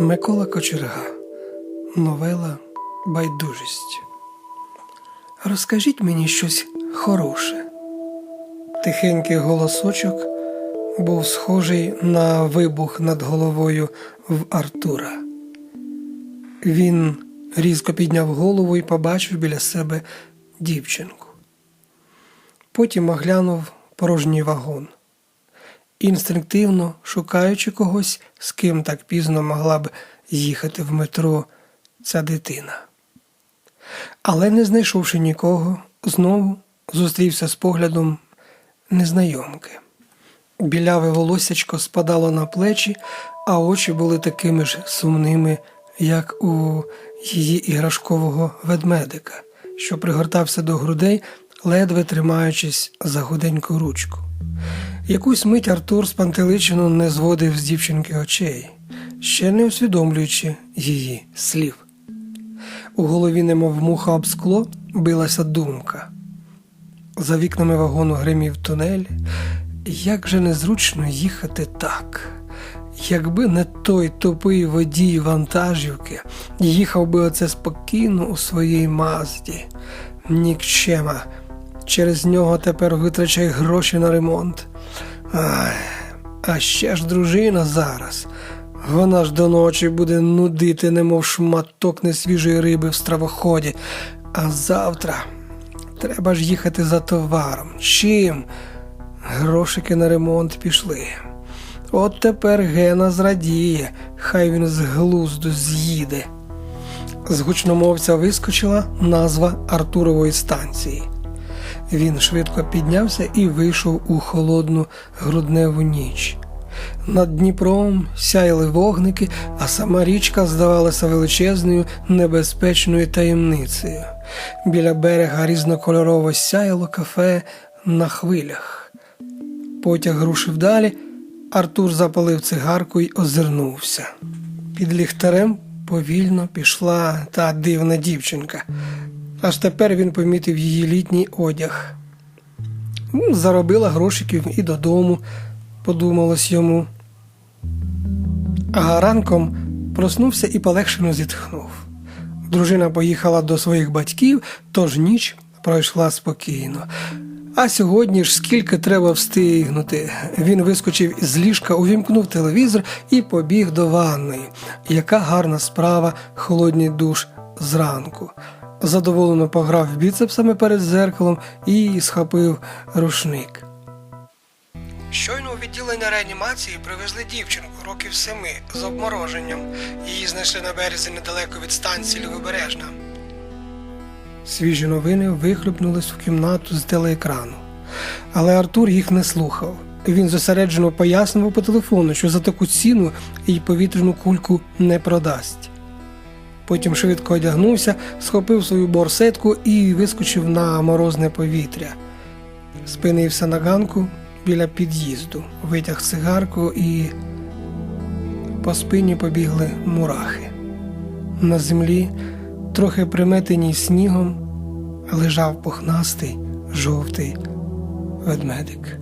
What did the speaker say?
Микола Кочерга. Новела Байдужість. Розкажіть мені щось хороше. Тихенький голосочок був схожий на вибух над головою в Артура. Він різко підняв голову і побачив біля себе дівчинку. Потім оглянув порожній вагон. Інстинктивно шукаючи когось, з ким так пізно могла б їхати в метро ця дитина. Але, не знайшовши нікого, знову зустрівся з поглядом незнайомки. Біляве волоссячко спадало на плечі, а очі були такими ж сумними, як у її іграшкового ведмедика, що пригортався до грудей, ледве тримаючись за гуденьку ручку. Якусь мить Артур спантеличено не зводив з дівчинки очей, ще не усвідомлюючи її слів. У голові, немов муха об скло, билася думка. За вікнами вагону гримів тунель. Як же незручно їхати так. Якби не той тупий водій вантажівки, їхав би оце спокійно у своїй мазді. Нікчема. Через нього тепер витрачай гроші на ремонт. Ай, а ще ж дружина зараз. Вона ж до ночі буде нудити, немов шматок несвіжої риби в стравоході. А завтра треба ж їхати за товаром. Чим? Грошики на ремонт пішли. От тепер Гена зрадіє, хай він з глузду з'їде. З гучномовця вискочила назва Артурової станції. Він швидко піднявся і вийшов у холодну грудневу ніч. Над Дніпром сяяли вогники, а сама річка здавалася величезною небезпечною таємницею. Біля берега різнокольорово сяяло кафе на хвилях. Потяг рушив далі, Артур запалив цигарку й озирнувся. Під ліхтарем повільно пішла та дивна дівчинка. Аж тепер він помітив її літній одяг. Заробила грошиків і додому, подумалось йому. А ранком проснувся і полегшено зітхнув. Дружина поїхала до своїх батьків, тож ніч пройшла спокійно. А сьогодні ж скільки треба встигнути. Він вискочив з ліжка, увімкнув телевізор і побіг до ванної. Яка гарна справа, холодний душ зранку. Задоволено пограв біцепсами перед зеркалом і схопив рушник. Щойно у відділення реанімації привезли дівчинку років семи з обмороженням. Її знайшли на березі недалеко від станції Лівобережна. Свіжі новини вихлюпнулись в кімнату з телеекрану. Але Артур їх не слухав. Він зосереджено пояснював по телефону, що за таку ціну і повітряну кульку не продасть. Потім швидко одягнувся, схопив свою борсетку і вискочив на морозне повітря. Спинився на ганку біля під'їзду, витяг цигарку і по спині побігли мурахи. На землі, трохи приметеній снігом, лежав пухнастий жовтий ведмедик.